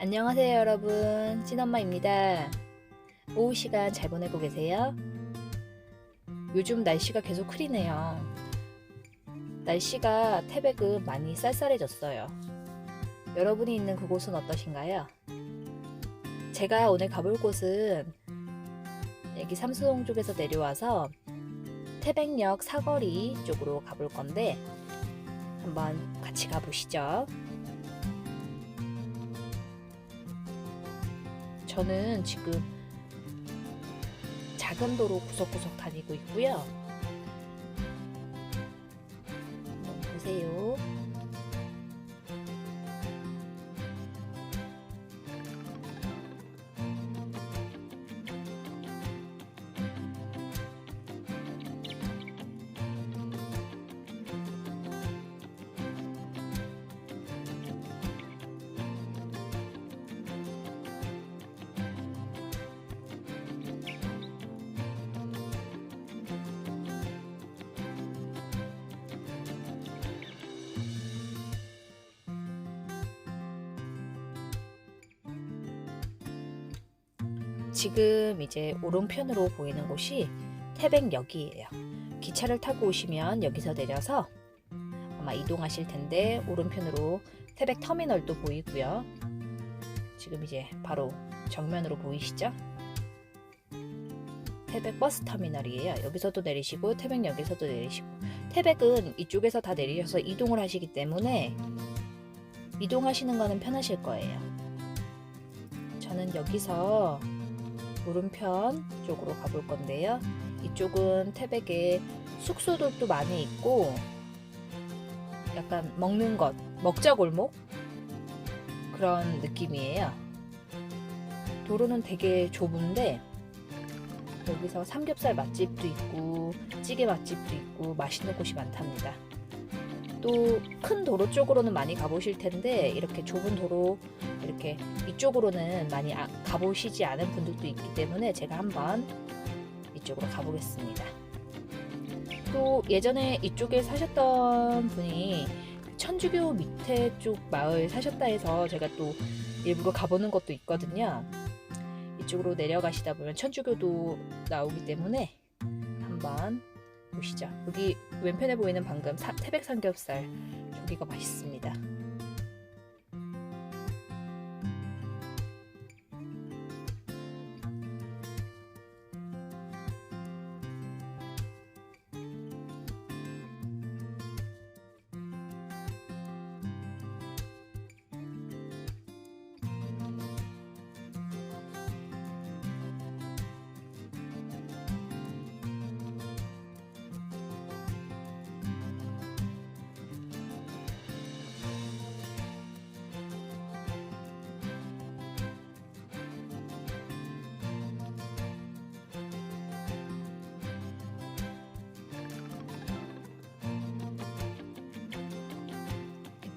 안녕하세요 여러분 찐엄마입니다 오후 시간 잘 보내고 계세요? 요즘 날씨가 계속 흐리네요 날씨가 태백은 많이 쌀쌀해졌어요 여러분이 있는 그곳은 어떠신가요? 제가 오늘 가볼 곳은 여기 삼수동 쪽에서 내려와서 태백역 사거리 쪽으로 가볼 건데 한번 같이 가보시죠. 저는 지금 작은 도로 구석구석 다니고 있고요. 한번 보세요. 지금 이제 오른편으로 보이는 곳이 태백역이에요. 기차를 타고 오시면 여기서 내려서 아마 이동하실 텐데 오른편으로 태백 터미널도 보이고요. 지금 이제 바로 정면으로 보이시죠? 태백 버스 터미널이에요. 여기서도 내리시고 태백역에서도 내리시고 태백은 이쪽에서 다 내리셔서 이동을 하시기 때문에 이동하시는 거는 편하실 거예요. 저는 여기서 오른편 쪽으로 가볼 건데요. 이쪽은 태백에 숙소들도 많이 있고 약간 먹는 것, 먹자 골목 그런 느낌이에요. 도로는 되게 좁은데 여기서 삼겹살 맛집도 있고 찌개 맛집도 있고 맛있는 곳이 많답니다. 또 큰 도로 쪽으로는 많이 가보실 텐데 이렇게 좁은 도로 이렇게 이쪽으로는 많이 아- 가보시지 않은 분들도 있기 때문에 제가 한번 이쪽으로 가보겠습니다. 또 예전에 이쪽에 사셨던 분이 천주교 밑에 쪽 마을 사셨다 해서 제가 또 일부러 가보는 것도 있거든요. 이쪽으로 내려가시다 보면 천주교도 나오기 때문에 한번 보시죠. 여기 왼편에 보이는 방금 사- 태백 삼겹살 저기가 맛있습니다.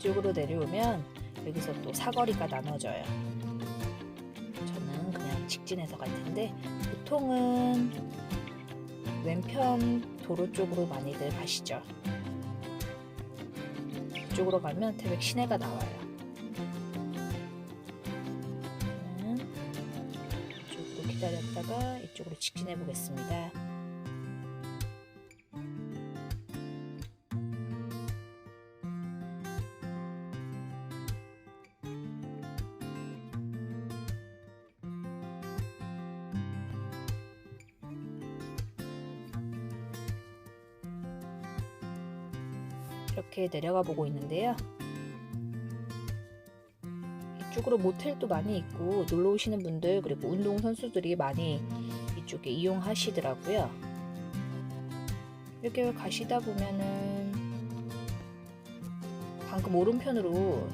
이쪽으로 내려오면 여기서 또 사거리가 나눠져요. 저는 그냥 직진해서 갈 텐데 보통은 왼편 도로 쪽으로 많이들 가시죠. 이쪽으로 가면 태백 시내가 나와요. 이쪽으로 기다렸다가 이쪽으로 직진해 보겠습니다. 이렇게 내려가 보고 있는데요. 이쪽으로 모텔도 많이 있고 놀러 오시는 분들 그리고 운동 선수들이 많이 이쪽에 이용하시더라고요. 이렇게 가시다 보면은 방금 오른편으로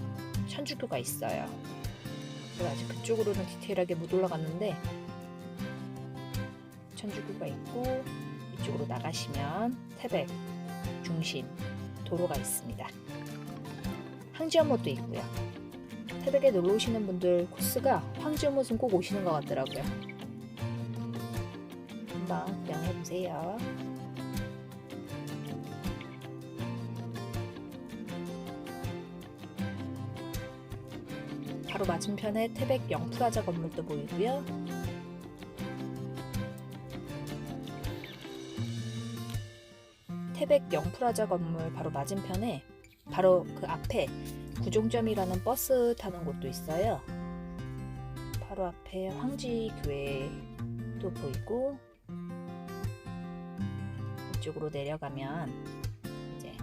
천주교가 있어요. 제가 아직 그쪽으로는 디테일하게 못 올라갔는데 천주교가 있고 이쪽으로 나가시면 태백 중심 도로가 있습니다. 황지연못도 있고요. 태백에 놀러 오시는 분들 코스가 황지연못은 꼭 오시는 것 같더라고요. 한번 구경해 보세요. 바로 맞은편에 태백 영프라자 건물도 보이고요. 태백 영프라자 건물 바로 맞은편에 바로 그 앞에 구종점이라는 버스 타는 곳도 있어요. 바로 앞에 황지 교회도 보이고 이쪽으로 내려가면 이제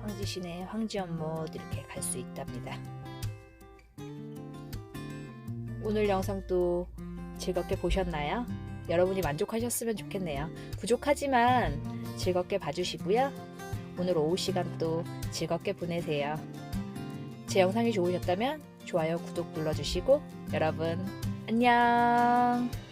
황지 시내 황지 연못 이렇게 갈 수 있답니다. 오늘 영상도 즐겁게 보셨나요? 여러분이 만족하셨으면 좋겠네요. 부족하지만 즐겁게 봐주시고요. 오늘 오후 시간 또 즐겁게 보내세요. 제 영상이 좋으셨다면 좋아요, 구독 눌러주시고 여러분 안녕.